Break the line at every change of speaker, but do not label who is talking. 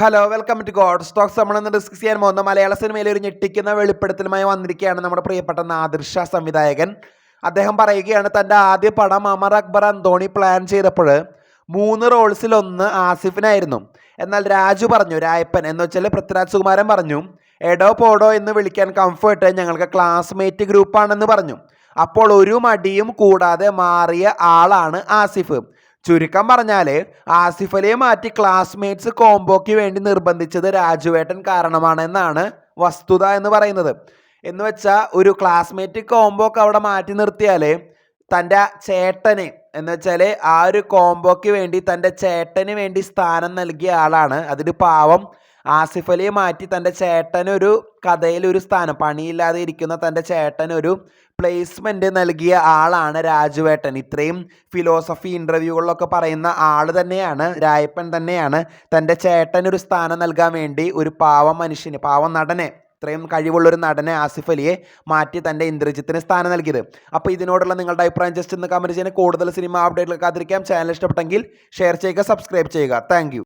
Hello welcome to god stocks നമ്മൾ ഇന്ന് discuss ചെയ്യാൻ പോകുന്ന മലയാള സിനിമയിൽ ഒരു ഞെട്ടിക്കുന്ന വെളിപ്പെടുത്തലുമായി വന്നിരിക്കുകയാണ് നമ്മുടെ പ്രിയപ്പെട്ട നാദൃശ സംവിധായകൻ. അദ്ദേഹം പറയുകയാണ് തന്റെ ആദ്യ പടം അമർ അക്ബർ അന്തോണി പ്ലാൻ ചെയ്തപ്പോൾ മൂന്ന് റോൾസിൽ ഒന്ന് ആസിഫിനായിരുന്നു. എന്നാൽ രാജു പറഞ്ഞു രായപ്പൻ എന്ന് വെച്ചാൽ പൃഥ്വിരാജ് സുകുമാരൻ പറഞ്ഞു എടോ പോടോ എന്ന് വിളിക്കാൻ കംഫേർട്ട് ഞങ്ങൾക്ക് ക്ലാസ്മേറ്റ് ഗ്രൂപ്പാണെന്ന് പറഞ്ഞു. അപ്പോൾ ഒരു മടിയും കൂടാതെ മാറിയ ആളാണ് ആസിഫ്. ചുരുക്കം പറഞ്ഞാൽ ആസിഫ് അലിയെ മാറ്റി ക്ലാസ്മേറ്റ്സ് കോംബോയ്ക്ക് വേണ്ടി നിർബന്ധിച്ചത് രാജുവേട്ടൻ കാരണമാണ് എന്നാണ് വസ്തുത എന്ന് പറയുന്നത്. എന്ന് വെച്ചാൽ ഒരു ക്ലാസ്മേറ്റ് കോംബോക്ക് അവിടെ മാറ്റി നിർത്തിയാൽ തന്റെ ചേട്ടന് എന്ന് വെച്ചാൽ ആ ഒരു കോംബോയ്ക്ക് വേണ്ടി തന്റെ ചേട്ടന് വേണ്ടി സ്ഥാനം നൽകിയ ആളാണ്. അതിൽ പാവം ആസിഫ് അലിയെ മാറ്റി തന്റെ ചേട്ടനൊരു കഥയിൽ ഒരു സ്ഥാനം പണിയില്ലാതെ ഇരിക്കുന്ന തന്റെ ചേട്ടനൊരു പ്ലേസ്മെന്റ് നൽകിയ ആളാണ് രാജുവേട്ടൻ. ഇത്രയും ഫിലോസഫി ഇന്റർവ്യൂകളിലൊക്കെ പറയുന്ന ആൾ തന്നെയാണ് രായപ്പൻ തന്നെയാണ് തന്റെ ചേട്ടനൊരു സ്ഥാനം നൽകാൻ വേണ്ടി ഒരു പാവം മനുഷ്യന് പാവം നടനെ ഇത്രയും കഴിവുള്ളൊരു നടനെ ആസിഫ് അലിയെ മാറ്റി തന്റെ ഇന്ദ്രജിത്തിന് സ്ഥാനം നൽകിയത്. അപ്പോൾ ഇതിനോടുള്ള നിങ്ങളുടെ അഭിപ്രായം ജസ്റ്റ് ഒന്ന് കമന്റ് ചെയ്യാൻ കൂടുതൽ സിനിമ അപ്ഡേറ്റുകൾ കാത്തിരിക്കാം ചാനൽ ഇഷ്ടപ്പെട്ടെങ്കിൽ ഷെയർ ചെയ്യുക സബ്സ്ക്രൈബ് ചെയ്യുക. താങ്ക്